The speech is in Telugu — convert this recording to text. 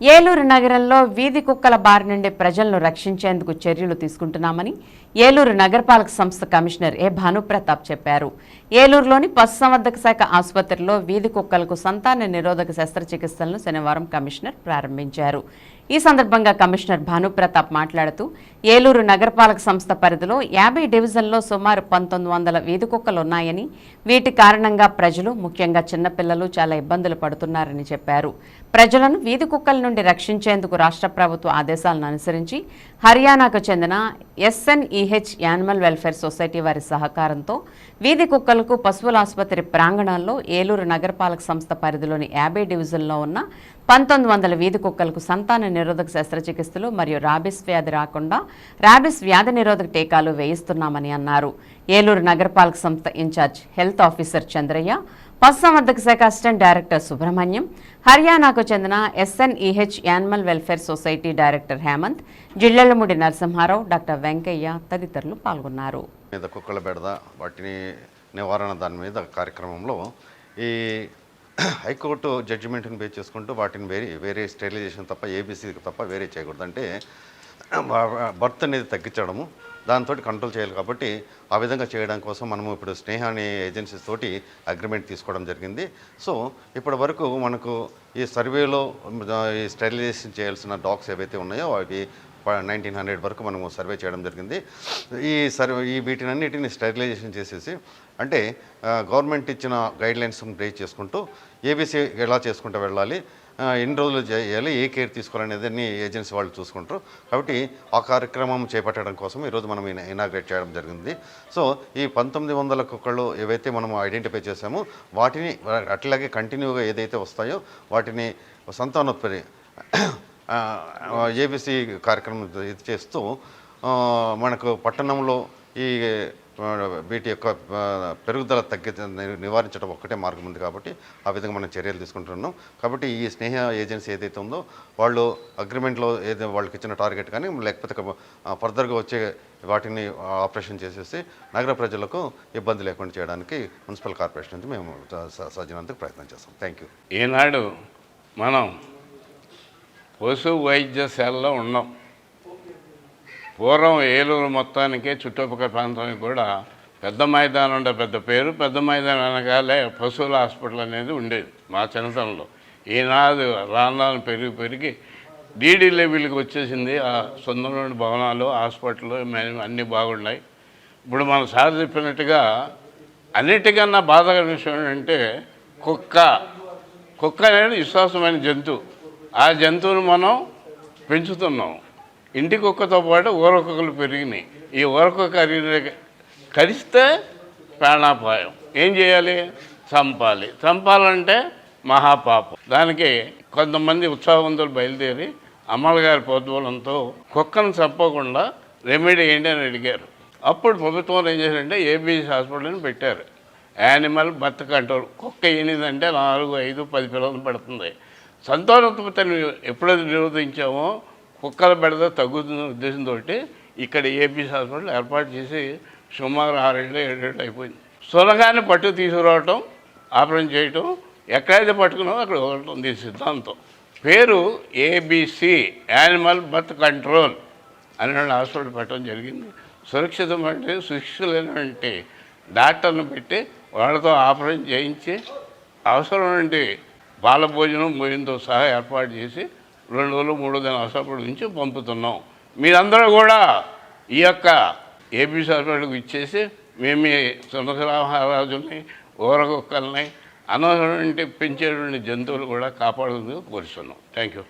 ఏలూరు నగరంలో వీధి కుక్కల బారి నుండి ప్రజలను రక్షించేందుకు చర్యలు తీసుకుంటున్నామని ఏలూరు నగరపాలక సంస్థ కమిషనర్ ఏ భానుప్రతాప్ చెప్పారు. ఏలూరులోని పశుసంవర్ధక శాఖ ఆసుపత్రిలో వీధి కుక్కలకు సంతాన నిరోధక శస్త్రచికిత్సలను శనివారం కమిషనర్ ప్రారంభించారు. ఈ సందర్భంగా కమిషనర్ భానుప్రతాప్ మాట్లాడుతూ ఏలూరు నగరపాలక సంస్థ పరిధిలో యాభై డివిజన్లో సుమారు పంతొమ్మిది వందల వీధి కుక్కలు ఉన్నాయని వీటి కారణంగా ప్రజలు ముఖ్యంగా చిన్నపిల్లలు చాలా ఇబ్బందులు పడుతున్నారని చెప్పారు. ప్రజలను వీధి కుక్కల నుండి రక్షించేందుకు రాష్ట్ర ప్రభుత్వ ఆదేశాలను అనుసరించి హర్యానాకు చెందిన ఈహెచ్ యానిమల్ వెల్ఫేర్ సొసైటీ వారి సహకారంతో వీధి కుక్కలకు పశువుల ఆసుపత్రి ప్రాంగణంలో ఏలూరు నగరపాలక సంస్థ పరిధిలోని యాభై డివిజన్లో ఉన్న పంతొమ్మిది వందల వీధి కుక్కలకు సంతాన నిరోధక శస్త్రచికిత్సలు మరియు రాబిస్ వ్యాధి రాకుండా రాబిస్ వ్యాధి నిరోధక టీకాలు వేయిస్తున్నామని అన్నారు. ఏలూరు నగరపాలక సంస్థ ఇన్ఛార్జ్ హెల్త్ ఆఫీసర్ చంద్రయ్య పశుసంవర్ధక శాఖ అసిస్టెంట్ డైరెక్టర్ సుబ్రహ్మణ్యం హర్యానాకు చెందిన SNEH animal welfare society director Hemant Jillellamudi Narasimha Rao doctor Venkaiah తదితరులు పాల్గొన్నారు. మీద కుక్కల బెడద వాటిని నివారణ దాని మీద కార్యక్రమంలో ఈ హైకోర్టు జడ్జిమెంట్ని బేస్ చేసుకుంటూ వాటిని వేరే వేరే స్టెరిలైజేషన్ తప్ప ఏబీసీకి తప్ప వేరే చేయకూడదు. అంటే బర్త్ అనేది తగ్గించడము దాంతో కంట్రోల్ చేయాలి కాబట్టి ఆ విధంగా చేయడం కోసం మనము ఇప్పుడు స్నేహ అనే ఏజెన్సీస్ తోటి అగ్రిమెంట్ తీసుకోవడం జరిగింది. సో ఇప్పటి వరకు మనకు ఈ సర్వేలో ఈ స్టెరిలైజేషన్ చేయాల్సిన డాగ్స్ ఏవైతే ఉన్నాయో అవి నైన్టీన్ హండ్రెడ్ వరకు మనము సర్వే చేయడం జరిగింది. ఈ సర్వే ఈ వీటినన్నిటిని స్టెరిలైజేషన్ చేసేసి అంటే గవర్నమెంట్ ఇచ్చిన గైడ్లైన్స్ బ్రేక్ చేసుకుంటూ ఏబీసీ ఎలా చేసుకుంటూ వెళ్ళాలి ఎన్ని రోజులు చేయాలి ఏ కేర్ తీసుకోవాలనేది అన్ని ఏజెన్సీ వాళ్ళు చూసుకుంటారు. కాబట్టి ఆ కార్యక్రమం చేపట్టడం కోసం ఈరోజు మనం ఇనాగ్రేట్ చేయడం జరిగింది. సో ఈ పంతొమ్మిది వందల కుక్కలు ఏవైతే మనం ఐడెంటిఫై చేసామో వాటిని అట్లాగే కంటిన్యూగా ఏదైతే వస్తాయో వాటిని సంతానోత్పత్తి ఏబిసి కార్యక్రమం ఇది చేస్తూ మనకు పట్టణంలో ఈ వీటి యొక్క పెరుగుదల తగ్గి నివారించడం ఒక్కటే మార్గం ఉంది కాబట్టి ఆ విధంగా మనం చర్యలు తీసుకుంటున్నాం. కాబట్టి ఈ స్నేహ ఏజెన్సీ ఏదైతే ఉందో వాళ్ళు అగ్రిమెంట్లో ఏదో వాళ్ళకి ఇచ్చిన టార్గెట్ కానీ లేకపోతే ఫర్దర్గా వచ్చే వాటిని ఆపరేషన్ చేసేసి నగర ప్రజలకు ఇబ్బంది లేకుండా చేయడానికి మున్సిపల్ కార్పొరేషన్ నుంచి మేము సజ్జనందుకు ప్రయత్నం చేస్తాం. థ్యాంక్ యూ ఈనాడు మనం పశు వైద్యశాలలో ఉన్నాం. పూర్వం ఏలూరు మొత్తానికే చుట్టుపక్కల ప్రాంతానికి కూడా పెద్ద మైదానం ఉండే పెద్ద పేరు పెద్ద మైదానం అనగాలే పశువుల హాస్పిటల్ అనేది ఉండేది మా చిన్నతనంలో. ఈనాడు రాను పెరిగి పెరిగి డీడీ లెవెల్కి వచ్చేసింది ఆ సొంతంలోని భవనాలు హాస్పిటల్ అన్నీ బాగున్నాయి. ఇప్పుడు మనం సార్ చెప్పినట్టుగా అన్నిటికన్నా బాధకర విషయం ఏంటంటే కుక్క. కుక్క అనేది విశ్వాసమైన జంతువు ఆ జంతువును మనం పెంచుతున్నాం. ఇంటి కుక్కతో పాటు ఊర పెరిగినాయి. ఈ ఊర కుక్క కరిస్తే ప్రాణాపాయం. ఏం చేయాలి? చంపాలి. చంపాలంటే మహాపాపం. దానికి కొంతమంది ఉత్సాహవంతులు బయలుదేరి అమ్మగారి గారి ప్రోద్బలంతో కుక్కను చంపకుండా రెమెడీ ఏంటి అని అడిగారు. అప్పుడు ప్రభుత్వం ఏం చేశారంటే ఏబీసీ హాస్పిటల్ని పెట్టారు. Animal birth control. కుక్క ఏనిదంటే నాలుగు ఐదు పది పిల్లలు పడుతుంది. సంతానోత్పత్తిని ఎప్పుడైతే నిరోధించామో కుక్కల బెడద తగ్గుతున్న ఉద్దేశంతో ఇక్కడ ఏపీ హాస్పిటల్ ఏర్పాటు చేసి సుమారు ఆరేళ్ళు ఏడేళ్ళు అయిపోయింది. సొలగాన్ని పట్టు తీసుకురావటం ఆపరేషన్ చేయటం ఎక్కడైతే పట్టుకున్నామో అక్కడ వదలటం దీని సిద్ధాంతం. పేరు ఏబిసి యానిమల్ బర్త్ కంట్రోల్ అనే హాస్పిటల్ పెట్టడం జరిగింది. సురక్షితమైన సుశిక్షులైనటువంటి డాక్టర్ను పెట్టి వాళ్ళతో ఆపరేషన్ చేయించి అవసరం నుండి బాలభోజనం భోజనంతో సహా ఏర్పాటు చేసి రెండు రోజులు మూడు దిన హాస్పిటల్ నుంచి పంపుతున్నాం. మీరందరూ కూడా ఈ యొక్క ఏపీ హాస్పిటల్కి ఇచ్చేసి మేము మీ సుందరరామహారాజుని ఓరగొక్కల్ని అనవసరమైన పెంచేటువంటి జంతువులు కూడా కాపాడుకుందుకు కోరుస్తున్నాం థ్యాంక్ యూ